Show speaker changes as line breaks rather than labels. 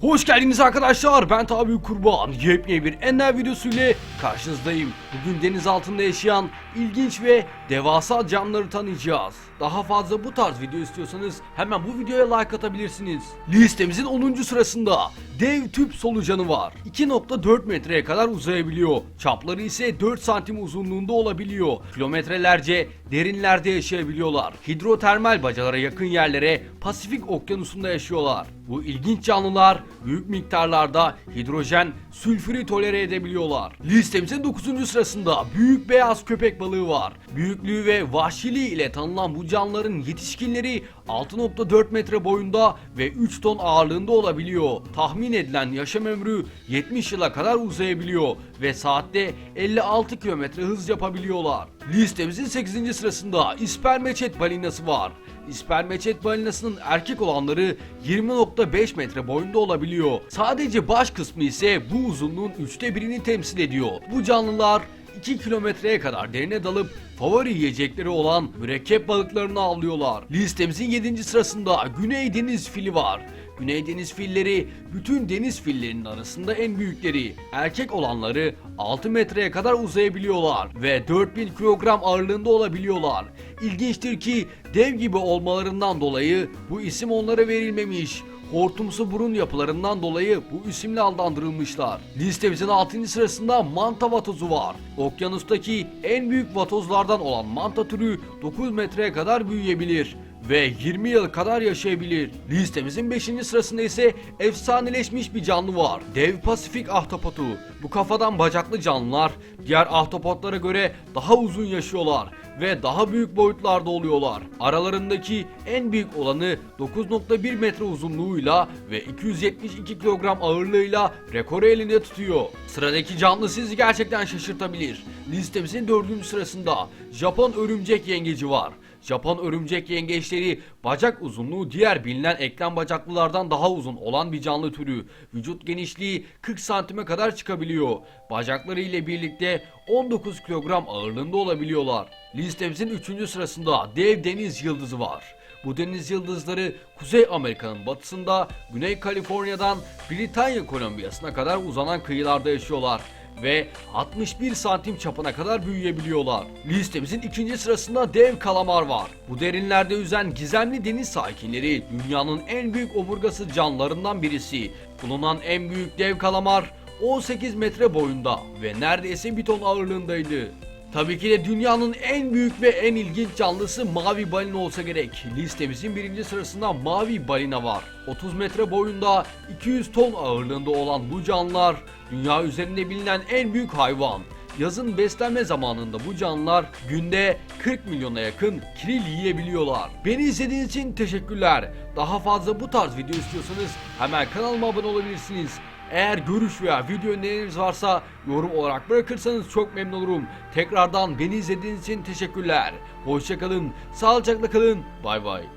Hoş geldiniz arkadaşlar. Ben Tabi Kurban. Yepyeni bir Ender videosu ile karşınızdayım. Bugün deniz altında yaşayan ilginç ve devasa canlıları tanıyacağız. Daha fazla bu tarz video istiyorsanız hemen bu videoya like atabilirsiniz. Listemizin 10. sırasında dev tüp solucanı var. 2.4 metreye kadar uzayabiliyor. Çapları ise 4 santim uzunluğunda olabiliyor. Kilometrelerce derinlerde yaşayabiliyorlar. Hidrotermal bacalara yakın yerlere Pasifik okyanusunda yaşıyorlar. Bu ilginç canlılar büyük miktarlarda hidrojen, sülfürü tolere edebiliyorlar. Listemizin 9. sırasında büyük beyaz köpek balığı var. Büyüklüğü ve vahşiliği ile tanınan bu canlıların yetişkinleri 6.4 metre boyunda ve 3 ton ağırlığında olabiliyor. Tahmin edilen yaşam ömrü 70 yıla kadar uzayabiliyor ve saatte 56 kilometre hız yapabiliyorlar. Listemizin 8. sırasında ispermeçet balinası var. İspermeçet balinasının erkek olanları 20.5 metre boyunda olabiliyor. Sadece baş kısmı ise bu uzunluğun üçte birini temsil ediyor. Bu canlılar 2 kilometreye kadar derine dalıp favori yiyecekleri olan mürekkep balıklarını avlıyorlar. Listemizin 7. sırasında Güney Deniz fili var. Güney deniz filleri bütün deniz fillerinin arasında en büyükleri. Erkek olanları 6 metreye kadar uzayabiliyorlar ve 4000 kilogram ağırlığında olabiliyorlar. İlginçtir ki dev gibi olmalarından dolayı bu isim onlara verilmemiş. Hortumsu burun yapılarından dolayı bu isimle adlandırılmışlar. Listemizin 6. sırasında manta vatozu var. Okyanustaki en büyük vatozlardan olan manta türü 9 metreye kadar büyüyebilir ve 20 yıl kadar yaşayabilir. Listemizin 5. sırasında ise efsaneleşmiş bir canlı var. Dev Pasifik ahtapotu. Bu kafadan bacaklı canlılar diğer ahtapotlara göre daha uzun yaşıyorlar ve daha büyük boyutlarda oluyorlar. Aralarındaki en büyük olanı 9.1 metre uzunluğuyla ve 272 kilogram ağırlığıyla rekoru elinde tutuyor. Sıradaki canlı sizi gerçekten şaşırtabilir. Listemizin 4. sırasında Japon örümcek yengeci var. Japon örümcek yengeçleri bacak uzunluğu diğer bilinen eklem bacaklılardan daha uzun olan bir canlı türü. Vücut genişliği 40 santime kadar çıkabiliyor. Bacakları ile birlikte 19 kilogram ağırlığında olabiliyorlar. Listemizin 3. sırasında dev deniz yıldızı var. Bu deniz yıldızları Kuzey Amerika'nın batısında Güney Kaliforniya'dan Britanya Kolombiyası'na kadar uzanan kıyılarda yaşıyorlar ve 61 santim çapına kadar büyüyebiliyorlar. Listemizin ikinci sırasında dev kalamar var. Bu derinlerde yüzen gizemli deniz sakinleri dünyanın en büyük omurgası canlılarından birisi. Bulunan en büyük dev kalamar 18 metre boyunda ve neredeyse bir ton ağırlığındaydı. Tabii ki de dünyanın en büyük ve en ilginç canlısı mavi balina olsa gerek. Listemizin birinci sırasında mavi balina var. 30 metre boyunda 200 ton ağırlığında olan bu canlılar dünya üzerinde bilinen en büyük hayvan. Yazın beslenme zamanında bu canlılar günde 40 milyona yakın kiril yiyebiliyorlar. Beni izlediğiniz için teşekkürler. Daha fazla bu tarz video istiyorsanız hemen kanalıma abone olabilirsiniz. Eğer görüş veya video öneriniz varsa yorum olarak bırakırsanız çok memnun olurum. Tekrardan beni izlediğiniz için teşekkürler. Hoşçakalın, sağlıcakla kalın, bay bay.